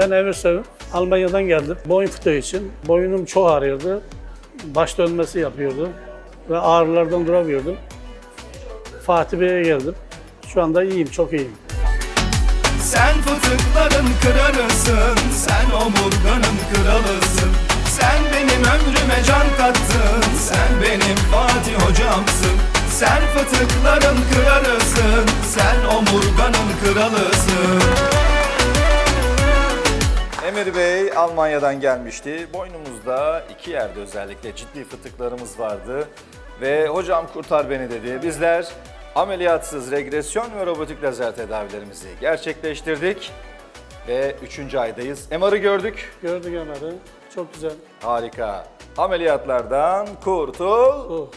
Ben Emir Sevim. Almanya'dan geldim. Boyun fıtığı için. Boynum çok ağrıyordu. Baş dönmesi yapıyordu. Ve ağrılardan duramıyordum. Fatih Bey'e geldim. Şu anda iyiyim, çok iyiyim. Sen fıtıkların kralısın Sen omurganın kralısın Sen benim ömrüme can kattın Sen benim Fatih hocamsın Sen fıtıkların kralısın Sen omurganın kralısın Emir Bey Almanya'dan gelmişti. Boynumuzda iki yerde özellikle ciddi fıtıklarımız vardı. Ve hocam kurtar beni dedi. Bizler ameliyatsız regresyon ve robotik lazer tedavilerimizi gerçekleştirdik. Ve üçüncü aydayız. MR'ı gördük. Gördük Ömer'i. Çok güzel. Harika. Ameliyatlardan kurtul. Oh.